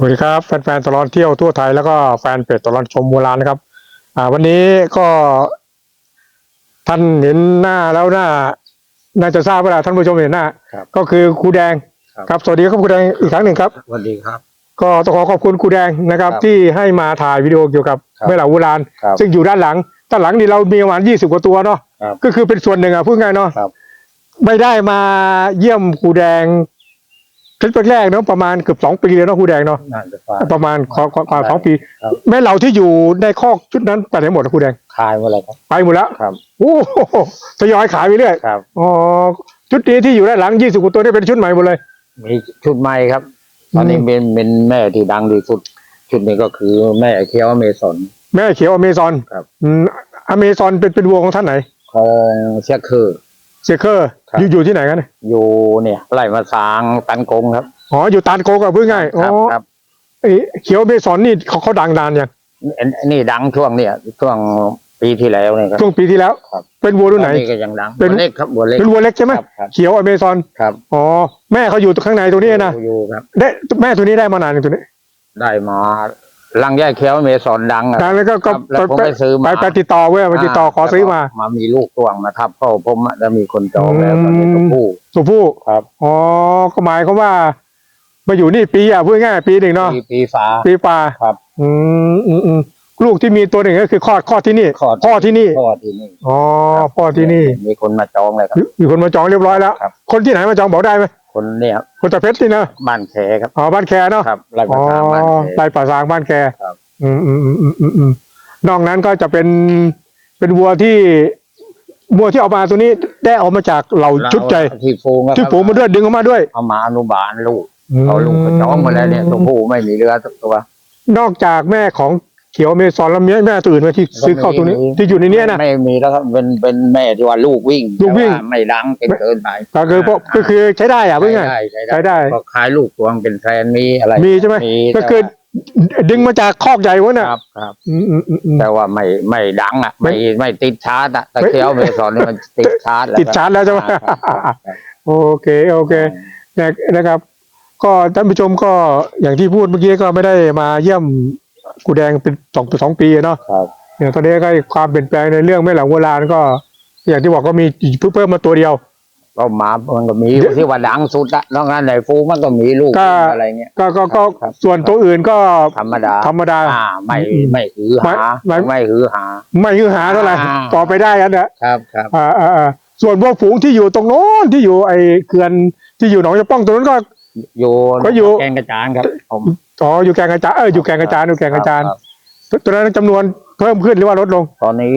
สวัสดีครับแฟนๆตลอดเที่ยวทั่วไทยแล้วก็แฟนเพจตลอดชมโบราณนะครับ อ่า วันนี้ก็ ท่านเห็นหน้าแล้วหน้า น่าจะทราบเวลาท่านผู้ชมเห็นหน้า ครับ ก็คือครูแดงครับ ครับ สวัสดีครับครูแดงอีกครั้งหนึ่งครับ สวัสดีครับ ก็ต้องขอขอบคุณครูแดงนะครับ ครับที่ให้มาถ่ายวิดีโอเกี่ยวกับครับแม่เหล่าโบราณ ครับ ซึ่งอยู่ด้านหลัง ด้านหลังนี่เรามีประมาณยี่สิบกว่าตัวเนาะ ครับก็คือเป็นส่วนหนึ่งอะพูดง่ายเนาะ ครับ ไม่ได้มาเยี่ยมครูแดง คลิปแรกๆเนาะประมาณเกือบสองปีเลยเนาะครูแดงเนาะน่าจะฟ้า ประมาณกว่ากว่ากว่าสองปี ครับ แม่เหล่าที่อยู่ในคอกชุดนั้นไปไหนหมดอะครูแดงคายมาแล้วครับ ไปหมดแล้วครับ โอ้โหทยอยขายไปเรื่อยครับ อ๋อชุดนี้ที่อยู่ด้านหลังยี่สิบกว่าตัวนี่เป็นชุดใหม่หมดเลย มีชุดใหม่ครับ ตอนนี้อืม เป็นเป็นแม่ที่ดังที่สุด ชุดนี้ก็คือแม่เคียวอเมซอน แม่เขียวอเมซอนครับ อืมอเมซอนเป็นเป็นวัวของท่านไหนของเชียคือ เซเคอร์ครับ อยู่อยู่ที่ไหนกันเนี่ยอยู่เนี่ยไล่มาสางตันกงครับอ๋ออยู่ตาลโกกับเพื่อง่ายคอ๋อรับครับไอ้เขียวอเมซอนนี่เขาเขาดังนานยังอันอันนี่ดังช่วงเนี่ยช่วงปีที่แล้วเนี่ยครับ ช่วงปีที่แล้ว ครับ เป็นวัวรุ่นไหน ตอก็ยังดังเป็น บัวเล็กครับบัวเล็กเป็นวัวเล็กใช่ไหมครับครับเขียวอเมซอนครับอ๋อแม่เขาอยู่ข้างในตรงนี้นะอยู่อยู่ครับได้แม่ตัวนี้ได้มานานยังตัวนี้ได้มา ลังแยกเคียวอเมซอนดังอะนานแล้วก็คก็รับแล้วผมไปซื้อไปมาไปติดต่อเว้ยไปติดต่อขอซื้อมา มามีลูกตวงนะครับเพราะผมอะจะมีคนจองแล้วตอนนี้อืม ตัวผู้ สุผู้ครับ อ๋อก็หมายความว่า มาอยู่นี่ปีอะพูดง่ายๆปีหนึ่งเนาะปีปีฟ้า ปีปลาครับอืมอืมอืมลูกที่มีตัวหนึ่งก็คือคลอดคลอดที่นี่คลอด พ่อที่นี่พ่อที่นี่อ๋อพ่อที่นี่ มีคนมาจองเลยครับ มีมีคนมาจองเรียบร้อยแล้ว ครับ คนที่ไหนมาจองบอกได้ไหม คนเนี่ยคนตะเพชรนี่นะบ้านแขครับ อ๋อบ้านแคเนาะครับไร่อ๋ปอระสางบ้านแขไร่ป่าซางบ้านแคครับ อืมอืมอืมอืมอืมอืมนอกนั้นก็จะเป็นเป็นวัวที่วัวที่เอามาตัวนี้ได้เอามาจากเหล่าชุดใจที่ฟูงอะครับที่ฝูงมาด้วยดึงออกมาด้วยเอามาอนุบาลลูกเอาลูกไปจองหมดแล้วเนี่ยตัวผู้ไม่มีเรือสักตัวนอกจากแม่ของ เขียวอเมซอนแล้วมีแม่ตัวอื่นไหมที่ซื้อเข้าตัวนี้ไม่มีที่อยู่ในเนี้ยนะ ไม่มีแล้วครับเป็นเป็นแม่ที่ว่าลูกวิ่งลูกวิ่ง แต่าไม่ดังเป็นเกินไปก็คือพวกก็คือใช้ได้อะเพื่อนไงใช้ใช้ได้ ก็ขายลูกตวงเป็นแฟนมีอะไรมีใช่ไหมมีก็คือดึงมาจากคอกใหญ่วะน่ะครับครับ อืมอืมอืมอืม แต่ว่าไม่ไม่ดังอะไม่ ไม่ไม่ติดชาร์จอะตะไม่เกียวเมซอนนี่มันติดชาร์จแล้วติดชาร์จแล้วใช่ไหม ครับครับ โอเคโอเคนะนะครับ ก็ท่านผู้ชมก็อย่างที่พูดเมื่อกี้ก็ไม่ได้มาเยี่ยม กูแดงเป็นสองสองปีอะเนาะครับเนี่ยตอนนี้ก็ความเปลี่ยนแปลงในเรื่องแม่หลังโบราณก็ อย่างที่บอกก็มีเพิ่มเพิ่มมาตัวเดียวก็หมามันก็มีเดี๋ยวที่ว่าดังสุดอะนอกนั้นไหนฟูมันก็มีลูกก็อะไรเงี้ยก็ก็ก็ครับส่วนตัวอื่นก็ธรรมดาธรรมดาอ่าไม่อืมไม่หือหาไม่ไม่ไม่หือหาไม่ฮือหาเท่าไหร่อ่าต่อไปได้กันนะครับครับอ่าอ่าอ่าส่วนพวกฝูงที่อยู่ตรงโน้นที่อยู่ไอ้เขื่อนที่อยู่หนองยะป้องตรงนั้นก็อยู่ก็อยู่แกงกระจานครับผม อ๋ออยู่แกงกระจานเอออยู่แกงกระจานอยู่แกงกระจานคบตัวนั้นจำนวนเพิ่มขึ้นหรือว่าลดลงตอนนี้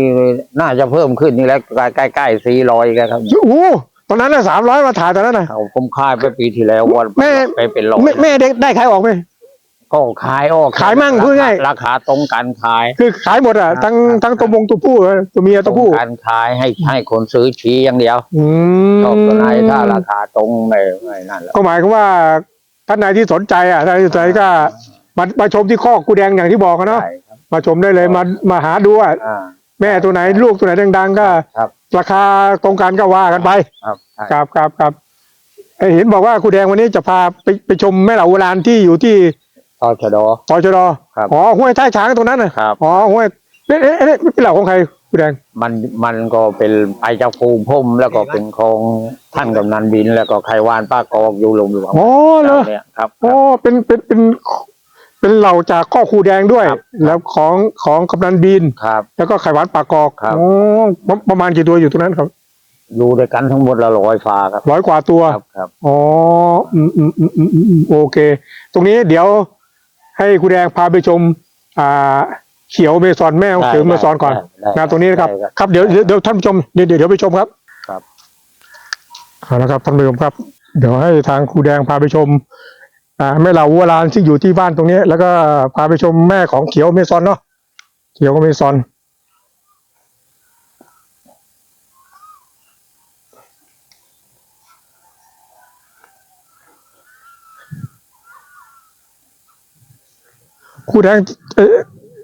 น่าจะเพิ่มขึ้นนี่แล้วใกล้ใกล้ๆสี่ร้อยแล้วครับโอ้โหตอนนั้นน่ะสามร้อยมาถ่ายตอนนั้นน่ะ เอาผมขายไปปีที่แล้ววันแม่ ไปเป็นร้อยแม่แม่ได้ได้ขายออกไหม ก็ขายออกขายมั่งพูดง่าย ราคาตรงกันขาย คือขายหมดอะครับทั้งครับ ทั้งตัวมงตัวผู้เออตัวเมียตัวผู้ตรงกันขายให้ให้คนซื้อชี้อย่างเดียวอืมชอบตัวไหนถ้าราคาตรงไม่ไม่นั่นแหละก็หมายความว่า ท่านไหนที่สนใจอะท่านไหนที่สนใจก็มามาชมที่คอกกูแดงอย่างที่บอกกันเนาะใช่ครับมาชมได้เลยมามาหาดูอะอ่า แม่ตัวไหนลูกตัวไหนดังๆก็ครับ ราคาตรงกันก็ว่ากันไป ครับใช่ครับครับครับเอ้ยเห็นบอกว่าครูแดงวันนี้จะพาไปไปชมแม่เหล่าโบราณที่อยู่ที่ตอชดตชดครับ อ๋อห้วยท่าช้างตรงนั้นน่ะครับ อ๋อห้วยเอ๊ะเอ๊ะเอ๊ะเป็นเหล่าของใคร ครูแดงมันมันก็เป็นไปจากภูมิพุ่มแล้วก็เป็นของท่านกำนันบิน แล้วก็ไขวานป้ากอกอยู่หลวงหลวงอ๋อเหรอเนี่ยครับอ๋อเป็นเป็นเป็นเป็นเหล่าจากข้อครูแดงด้วยครับแล้วของของกำนันบินครับ แล้วก็ไข่หวานปากกอกครับอ๋อประประมาณกี่ตัวอยู่ตรงนั้นครับอยู่ด้วยกันทั้งหมดละร้อยฟ้าครับร้อยกว่าตัวครับครับอ๋ออืมอืมอืมอืมอืมอืมโอเค ตรงนี้เดี๋ยวให้ครูแดงพาไปชม อ่า เขียวเมซอนแม่ของเขียวเมซอนก่อนได้ได้นะตรงนี้นะครับได้ครับเดี๋ยวเดี๋ยวเดี๋ยวท่านผู้ชมเดี๋ยวเดี๋ยวเดี๋ยวไปชมครับ ครับเอาละครับท่านผู้ชมครับ เดี๋ยวให้ทางครูแดงพาไปชมอ่าแม่เหล่าวัวลานซึ่งอยู่ที่บ้านตรงนี้ แล้วก็พาไปชมแม่ของเขียวเมซอนเนาะเขียวเมซอนครูแดงเอ่อ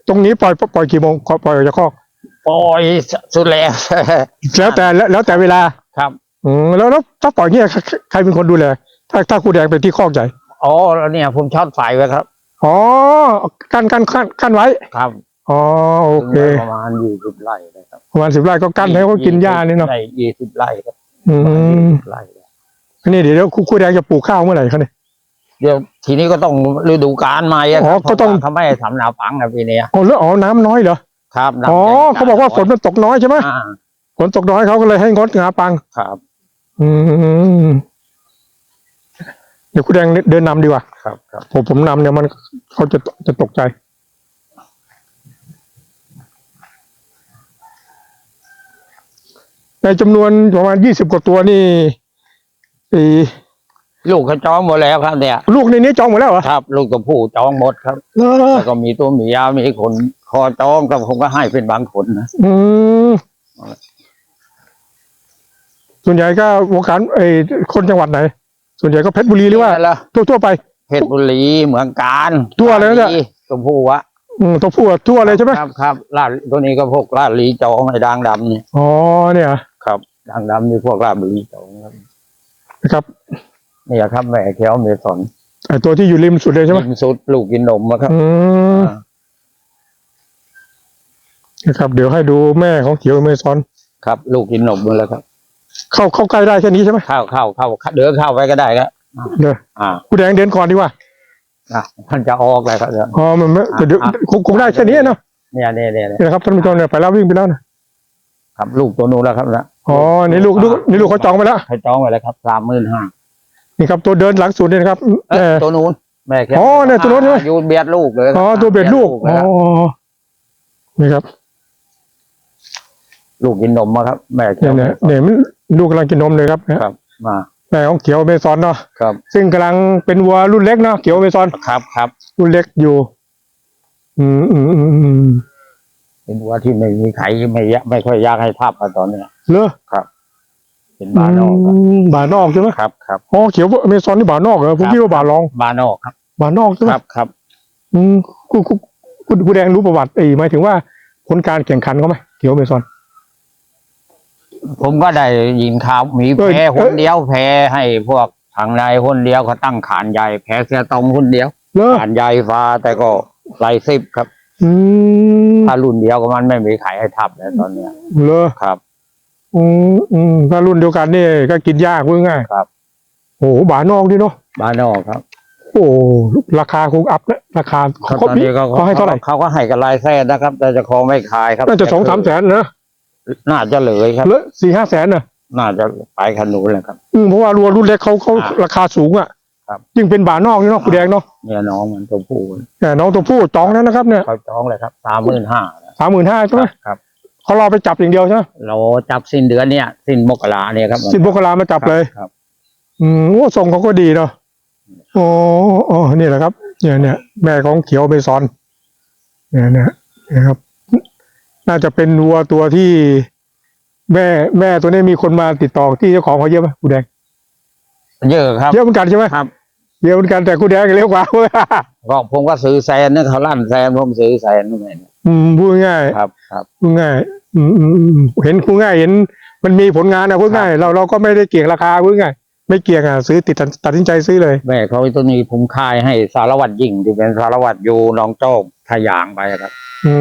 ตรงนี้ปล่อยปล่อยกี่โมงปล่อยออกจากคอกปล่อยสุดแล้วแล้วแต่แล้วแล้วแต่เวลาครับอืมแล้วแล้วถ้าปล่อยเงี้ยใครใครเป็นคนดูแลถ้าถ้าครูแดงเป็นที่คอกใหญ่อ๋อแล้วเนี่ยผมชอบไฟไว้ครับอ๋อกั้นกั้นกั้นกั้นไว้ครับอ๋อโอเคประมาณยี่สิบไร่เลยครับประมาณสิบไร่ก็กั้นให้เขากินหญ้านี่เนาะไร่ยี่สิบไร่ครับอืมไร่เลยอันนี้เดี๋ยวเดี๋ยวครูครูแดงจะปลูกข้าวเมื่อไหร่คะเนี่ย เดี๋ยวทีนี้ก็ต้องฤดูกาลใหม่ะอ๋อครับก็ต้อง เพราะว่าเขาไม่ให้ทำนาปังนะปีเนี้ยอ๋อแล้วอ๋อน้ำน้อยเหรอครับน้ำอ๋อแดงเขาบอกว่าฝนมันตกน้อยใช่ไหมอ่าฝนตกน้อยเขาก็เลยให้งดงาปัง ครับ อืมเดี๋ยวคุณแดงเดินนำดีกว่าครับครับผมผมนำเนี่ยมันเขาจะจะตกใจ ในจำนวนประมาณยี่สิบกว่าตัวนี่ไอ้ ลูกเขาจองหมดแล้วครับเนี่ย ลูกในนี้จองหมดแล้วเหรอครับ ลูกตัวผู้จองหมดครับเออแล้วก็มีตัวเมียมีคนคอจองก็ผมก็ให้เป็นบางคนนะอืมส่วนใหญ่ก็วงการไอ้คนจังหวัดไหน ส่วนใหญ่ก็เพชรบุรีหรือว่า ละทั่วทั่วๆไป เพชรบุรีเมืองการทั่วเลยนะเนี่ยาตัวผู้วะอืมตัวผู้อะทั่วเลยใช่ไหมครับครับลาดตัวนี้ก็พวกลาดลีจองไอ้ด่างดำเนี่ยอ๋อเนี่ยครับด่างดำนี่พวกลาดลีจองครับนะครับ นี่ครับแม่แควเมซอนไอ้ตัวที่อยู่ริมสุดเลยใช่ไหมกินสุดลูกกินนมอะครับอืมอ่านะครับ เดี๋ยวให้ดูแม่ของเขียวอเมซอนครับ ลูกกินนมหมดแล้วครับ เข้าเข้าใกล้ได้แค่นี้ใช่ไหมเข้าเข้าเข้าเดินเข้าไปก็ได้ครับเดี๋ยวอ่าคุณแดงเดินก่อนดีกว่าอะมันจะออกเลยครับเนี่ยอ๋อมันไม่แต่เดี๋ยวอะ คงคงได้แค่นี้เนาะเนี่ยเนี่ยเนี่ยเนี่ยนี่นะครับท่านผู้ชมเนี่ยไปแล้ววิ่งไปแล้วนะครับลูกตัวนู้นแล้วครับนะอ๋อนี่ลูกลูกนี่ลูกเขาจองไปแล้ว เขาจองไว้แล้วครับสามหมื่นห้า นี่ครับตัวเดินหลังสุดเนี่ยนะครับเอ้ยเออตัวนู้นแม่แค่อ๋อเนี่ยตัวนู้นใช่ไหมยูเบียดลูกเลยอ๋อตัวเบ็ดลูกเลยอ๋อครับนี่ครับลูกกินนมมาครับแม่แค่เนี่ยเนี่ยเนี่ยมันลูกกำลังกินนมเลยครับครับมาแม่ของเขียวอเมซอนเนาะครับซึ่งกำลังเป็นวัวรุ่นเล็กเนาะเขียวอเมซอนครับครับรุ่นเล็กอยู่ อืมอืมอืมอืมเป็นวัวที่ไม่มีไข่ไม่ยะไม่ค่อยอยากให้ทับอะตอนเนี้ย เลอ เป็นบานอกครับมบานอกใช่ไหมครับครับอ๋อเขียวอเมซอนนี่บานอกเหรอผมครับคิดว่าบานรองบานอกครับบานอกใช่ไหมครับครับอืมคุณคุณคุณคุณแดงรู้ประวัติไอ้หมายถึงว่าผลการแข่งขันเขาไหมเขียวอเมซอน ผมก็ได้ยินข่าวมีเอ้ยแพ้คนเอ้ยเดียวแพ้ให้พวกทางในคนเดียวเขาตั้งขานใหญ่แพ้เสียตรงคนเดียวเลอขานใหญ่ฟ้าแต่ก็ไล่สิบครับ อืมถ้ารุ่นเดียวก็มันไม่มีไข่ให้ทับแล้วตอนเนี้ย เลอครับ อืมอืมถ้ารุ่นเดียวกันนี่ก็กินยากพูดง่ายครับ โอ้โหบานอกดิเนาะบานอกครับโอ้ราคาคงอัพนะราคาครับเขาตอนนี้ก็เขาให้เท่าไหร่เขาก็ให้กันลายแท้นะครับ แต่เจะคองไม่ขายครับน่าจะสองสามแสนนะน่าจะเหลือครับเลอสี่ห้าแสนนะน่าจะไปขนุนเลยครับ อืมเพราะว่ารัวรุ่นเล็กเขาเขาอ่าราคาสูงอะครับ ยิ่งเป็นบานอกนี่เนาะคุณแดงเนาะเนี่ยน้องมันตัวผู้แต่น้องตัวผู้จองแล้วนะครับเนี่ยเขาจองเลยครับสามหมื่นห้าสามหมื่นห้าใช่ไหมครับ เขารอไปจับอย่างเดียวใช่ไหมเราจับสิ้นเดือนเนี่ยสิ้นมกราเนี่ยครับสิบมกรามาจับเลยครับ อืมโอ้ทรงเขาก็ดีเนาะโอ้โอ้นี่แหละครับ เนี่ยเนี่ยแม่ของเขียวเบซอน เนี่ยเนี่ยนะครับ น่าจะเป็นวัวตัวที่ แม่แม่ตัวนี้มีคนมาติดต่อที่เจ้าของเขาเยอะไหมคุณแดงเยอะครับเยอะเหมือนกันใช่ไหมครับ เยอะเหมือนกันแต่คุณแดงเร็วกว่าก็ผมก็ซื้อแซนเนี่ยเขาลั่นแซนผมซื้อแซนนู่นนี่ อืมพูดง่ายครับครับ พูดง่ายอืมอืมอืมเห็นพูดง่ายเห็น มันมีผลงานนะพูดง่ายเราเราก็ไม่ได้เกี่ยงราคาพูดง่ายไม่เกี่ยงอะซื้อติดตัดสินใจซื้อเลย แม่เขาตัวนี้ผมขายให้สารวัตรยิ่งที่เป็นสารวัตรอยู่หน้องโจ้ทะยางไปครับ อื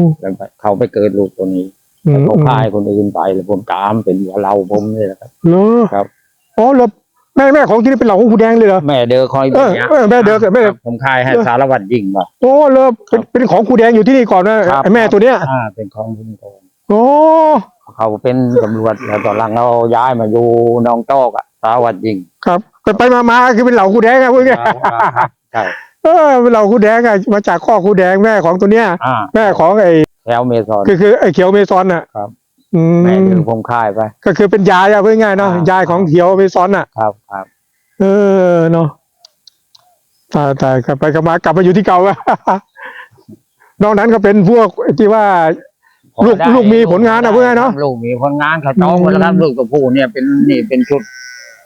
มแล้วเขาไปเกิดลูกตัวนี้อืแล้วมเขาอืมขายคนอื่นไปแล้วผมตามเป็นหัวเราผมนี่แหละครับ เหรอครับ อ๋อเหรอ แม่แม่ของที่นี่เป็นเหล่าของคุณแดงเลยเหรอ แม่เดอคอยเออเออแม่เดอแม่ ครับผมขายให้สารวัตรยิ่งมา โอ้เหรอเป็นเป็นของคุณแดงอยู่ที่นี่ก่อนนะครับ ไอ้แม่ตัวเนี้ยอ่า เป็นของคุณโกงโอ้เขาเป็นตำรวจแล้วตอนหลังเราย้ายมาอยู่หน้องโจ้อะสารวัตรยิ่งครับไปไปมามาคือเป็นเหล่าคุณแดงอะพูดง่ายใช่เออเป็นเหล่าคุณแดงอะมาจากข้อคุณแดงแม่ของตัวเนี้ย อ่าแม่ของไอ้แถวเมซอน คือคือไอ้เขียวเมซอนอะครับ อืแม่มเดือผมขายไป ก็คือเป็นยายอะพูดง่ายๆเนาะอ่าย ยายของเขียวเมซอนอะครับครับเออเนาะตายตายกลับไปกลับมากลับมาอยู่ที่เก่าอะ นอกนั้นก็เป็นพวกที่ว่า ลูกพอได้ลูกมีผลงานอะเพื่อนเนอะลูกมีผลงานเขาจองหมดแล้วครับอืม ลูกตัวผู้เนี่ยเป็นนี่เป็นชุด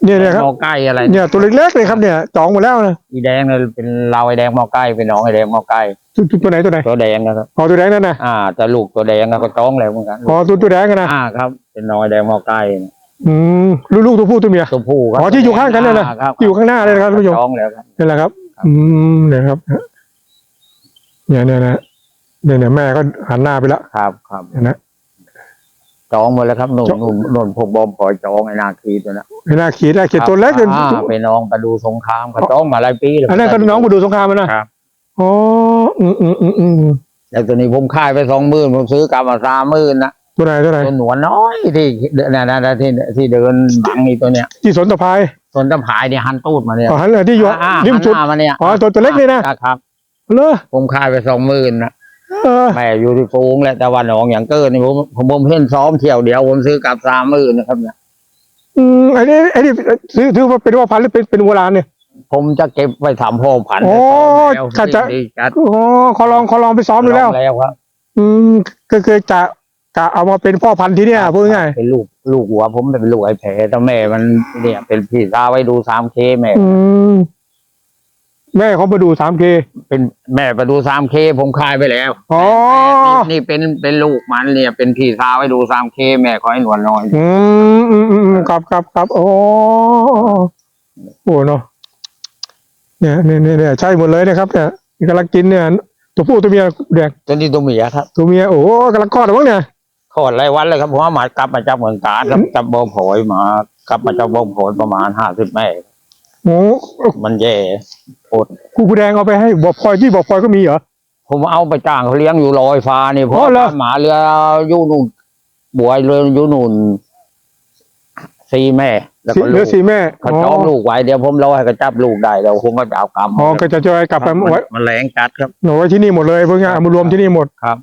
เนี่ยนะครับหมอไก่อะไรเนี่ยตัวเล็กๆเลยครับเนี่ยจองหมดแล้วนะอีแดงเนี่ยเป็นลาวไอแดงหมอไก่เป็นน้องไอแดงหมอไก่ตัวตัวตัวไหนตัวไหนตัวแดงนะครับอ๋อตัวแดงนั่นนะอ่าแต่ลูกตัวแดงนะก็จองแล้วเหมือนกันอ๋อตัวตัวแดงกันนะอ่าครับ เป็นน้องไอแดงหมอไก่อืมลูกลูกตัวผู้ตัวเมีย ตัวผู้ครับอ๋อที่อยู่ข้างกันเนี่ยนะอ่าครับอยู่ข้างหน้าเลยนะครับท่านผู้ชมจองแล้วครับ นี่แหละครับ อืมเนี่ยครับเนี่ยเนี่ยนะเนี่ยเนี่ยแม่ก็หันหน้าไปแล้วครับครับเห็นนะ จองหมดแล้วครับหนุ่นจองหนุ่นหนุ่นพวกบอมขอจองไอ้นาคีตัวนั้นไม่น่าขีดได้ขีดตัวเล็กคเลรัยบอ่าไปน้องไปดูสงครามเขาจองมาหลายปีแล้วอันนั้นก็น้องมาดูสงครามมันนะครับ อ๋ออืมอืมอืมอืมแต่ตัวนี้ผมขายไปสองหมื่นผมซื้อกลับมาสามหมื่นนะตัวไหนตัวไหนตัวหนวดน้อยที่นั่นนั่นที่ที่เดินบังอีตัวเนี้ยที่สนตะพายส่วนตะผายเนี่ยหันตูดมาเนี่ยอ๋อหันเลยที่อยู่อ่าริมจุดหันหน้ามาเนี่ยอ๋อตัวตัวเล็กนี่นะครับเลอผมขายไปสองหมื่นนะเออ แม่อยู่ที่ฟูงแหละแต่วันหนองอย่างเกินนี่ผมผมผมเห็นซ้อมเที่ยวเดียวผมซื้อกลับสามหมื่นนะครับเนี่ยอืมไอ้นี่ไอ้นี่ซื้อถือว่าเป็นว่าพันธุ์หรือเป็นเป็นโบราณเนี่ย ผมจะเก็บไว้ทำพ่อพันธุ์โอ้แล้วข้าจะ ดีจัดอ๋อขอลองขอลองไปซ้อมดูแล้วลองแล้วครับอืมก็คือจะจะเอามาเป็นพ่อพันธุ์ที่เนี่ยพูดง่ายเป็นลูกลูกหัว ผมเป็นลูกไอ้แผลแต่แม่มันเนี่ยเป็นพี่สาวไว้ดูสามเคแม่ ๆอืม แม่เขาไปดูสามเคเป็นแม่ไปดูสามเคผมขายไปแล้วอ๋อนี่นี่เป็นเป็นลูกมันเนี่ยเป็นพี่สาวไว้ดูสามเคแม่ขอให้หนวดน้อยอืมอืมอืมอืมครับครับครับโอ้โหเนาะเนี่ยเนี่ยเนี่ยเนี่ยใช่หมดเลยนะครับเนี่ยกำลังกินเนี่ยตัวผู้ตัวเมียแดงตัวนี้ตัวเมียครับตัวเมียโอ้โหกำลังคลอดหรือมั้งเนี่ยขอดรายวันเลยครับผมว่ามากลับมาจากเมืองการครับจับบอผอยมากลับมาจากบอผอยประมาณห้าสิบแม่ โอ้มันแย่ครูกูแดงเอาไปให้บอกพลอยที่บอกพลอยก็มีเหรอ ผมเอาไปจ้างเขาเลี้ยงอยู่ลอยฟ้านี่เพอ๋ราะอเหรอ หมาเรืออยู่นู่นบวยเรืออยู่นู่นสี่แม่ แล้วสีก็เหลูลือกสีแม่เขาจองลูกไว้เดี๋ยวผมรอให้เขาจับลูกได้แล้วผมก็จะเอากรรมอ๋อก็จะจะกลับไปมันไว้มันแรงจัดครับเอาไว้ที่นี่หมดเลยเพื่อนเอามารวมที่นี่หมดครับ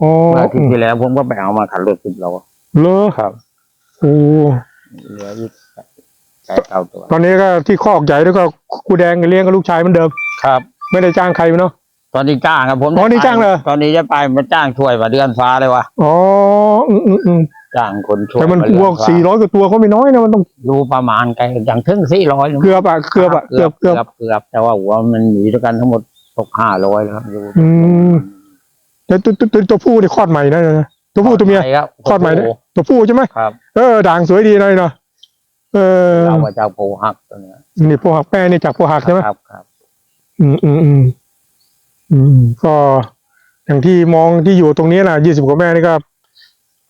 อ๋อเมื่ออาทิตย์ที่แล้วผมก็ไปเอามาขันรถสิบโลเลอครับโอ้เหลืออยู่ ไก่เก้าตัว ตอนนี้ก็ที่คอกใหญ่แล้วก็ครูแดงเลี้ยงกับลูกชายเหมือนเดิม ครับ ไม่ได้จ้างใครเนาะ ตอนนี้จ้างครับผมอ๋อนี่จ้างเหรอ ตอนนี้จะไปมาจ้างช่วยมาเดือนฟ้าเลยวะอ๋ออืมอืมอืมจ้างคนช่วยแต่มันาเดืวัวฟ้าสี่ร้อยกว่าตัวเขาไม่น้อยนะมันต้องรู้ประมาณไก่อย่างถึงสี่ร้อยเกือบอะเกือบอะเกือบเกือบเกือบแต่ว่าหัวมันหนีด้วยกันทั้งหมดตกห้าร้อยแล้วครับดูอืมแต่ตัวตัวตัวตัวผู้นี่คลอดใหม่นะนะตัวผู้ตัวเมียใช่ครับคลอดใหม่นะตัวผู้ใช่ไหมครับ เออด่างสวยดีเลยเนาะ เออเรามาจากโพหักตัวเนี้ยนี่พวกหักแป้นี่จากพวกหักใช่ไหมครับครับอืมอืมอืมอืมก็อย่างที่มองที่อยู่ตรงนี้แหละยี่สิบกว่าแม่นี่ก็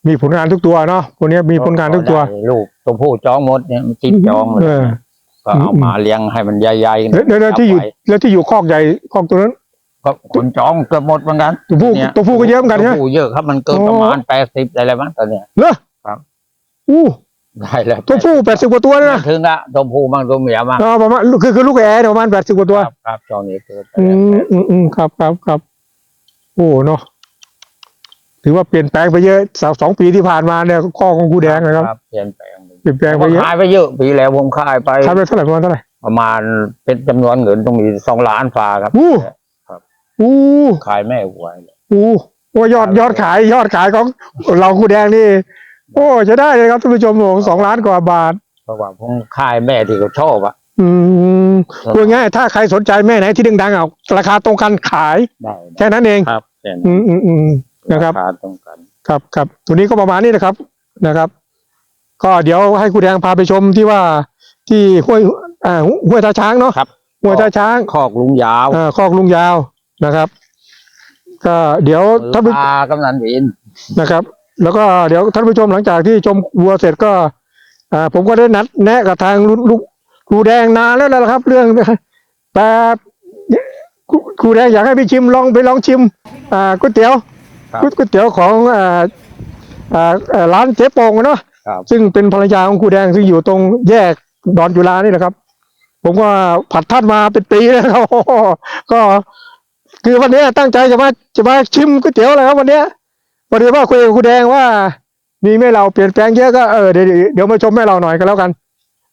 มีผลงานทุกตัวเนาะพวกนี้มีผลงานทุกตัว ได้ลูกตัวผู้จองหมดเนี่ยมันติดจองหมดเออ ก็เอามาเลี้ยงให้มันใหญ่ๆแล้วแล้วแล้วที่อยู่แล้วที่อยู่คอกใหญ่คอกตัวนั้น ก็คนจองเกือบหมดเหมือนกันตัวผู้เนี่ยตัวผู้ก็เยอะเหมือนกันใช่ไหมตัวผู้เยอะครับมันเกินโอ้ประมาณแปดสิบอะไรบ้างตอนเนี้ย เหรอครับ อู้ ได้แล้วตัวผู้แปดสิบกว่าตัวเลยนะถึงละตัวผู้บ้างตัวเมียบ้างอ๋อประมาณคือคือลูกแอร์เนี่ยประมาณแปดสิบกว่าตัว ครับครับช่วงนี้เกิดไปอืแล้วมอืมอืมครับครับครับโอ้เนาะถือว่าเปลี่ยนแปลงไปเยอะสองสองปีที่ผ่านมาเนี่ยข้อของกูแดงนะครับเปลี่ยนแปลงเปลี่ยนแปลงผไปมเยอะขายไปเยอะปีแล้วผมขายไปขายไปเท่าไหร่ประมาณเท่าไหร่ประมาณเป็นจำนวนเงินต้องมีสองล้านฟ้าครับอู้ครับอู้ขายแม่หวยอู้ว่ายอดยอดขายยอดขายของเรากูแดงนี่ โอ้จะได้เลยครับท่านผู้ชมผมสองล้านกว่าบาทเพราะว่าผมขายแม่ที่เขาชอบอะอืมพูดง่ายๆถ้าใครสนใจแม่ไหนที่ดังๆเอาราคาตรงกันขายได้แค่นั้นเองครับแค่นั้นอืมอืมอืมนะครับาคาตรงกันครับครับตัวนี้ก็ประมาณนี้นะครับนะครับ ก็เดี๋ยวให้คุณแดงพาไปชมที่ว่าที่ห้วยอ่าห้วยตาช้างเนาะครับห้วยตาช้างคอกลุงยาวอ่าคอกลุงยาวนะครับ ก็เดี๋ยวท่านผู้ตากำนันวินนะครับ แล้วก็เดี๋ยวท่านผู้ชมหลังจากที่ชมวัวเสร็จก็อ่าผมก็ได้นัดแนะกับทางลูกลูกครูแดงนานแล้วนะครับ เรื่องแต่ครูครูแดงอยากให้ไปชิมลองไปลองชิมอ่าก๋วยเตี๋ยวครับก๋วยเตี๋ยวของอ่าอ่าอ่าร้านเจ๊โป่งอะเนาะครับซึ่งเป็นภรรยาของครูแดงซึ่งอยู่ตรงแยกดอนจุฬานี่แหละครับ ผมก็ผัดท่านมาเป็นปีแล้วครับก็คือวันนี้ตั้งใจจะมาจะมาชิมก๋วยเตี๋ยวอะไรครับวันเนี้ยพ อดีว่าคุยกับครูแดงว่า มีแม่เราเปลี่ยนแปลงเยอะก็เออเดี๋ยวเดี๋ยวมาชมแม่เราหน่อยกันแล้วกัน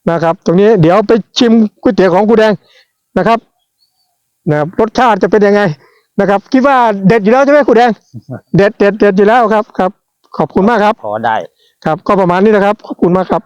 นะครับ ตรงนี้เดี๋ยวไปชิมก๋วยเตี๋ยวของครูแดงนะครับนะครับรสชาติจะเป็นยังไงนะครับ คิดว่าเด็ดอยู่แล้วใช่ไหมครูแดง เด็ดเด็ดเด็ดอยู่แล้วครับครับ ขอบคุณมากครับ พอได้ ครับ ก็ประมาณนี้นะครับ ขอบคุณมากครับ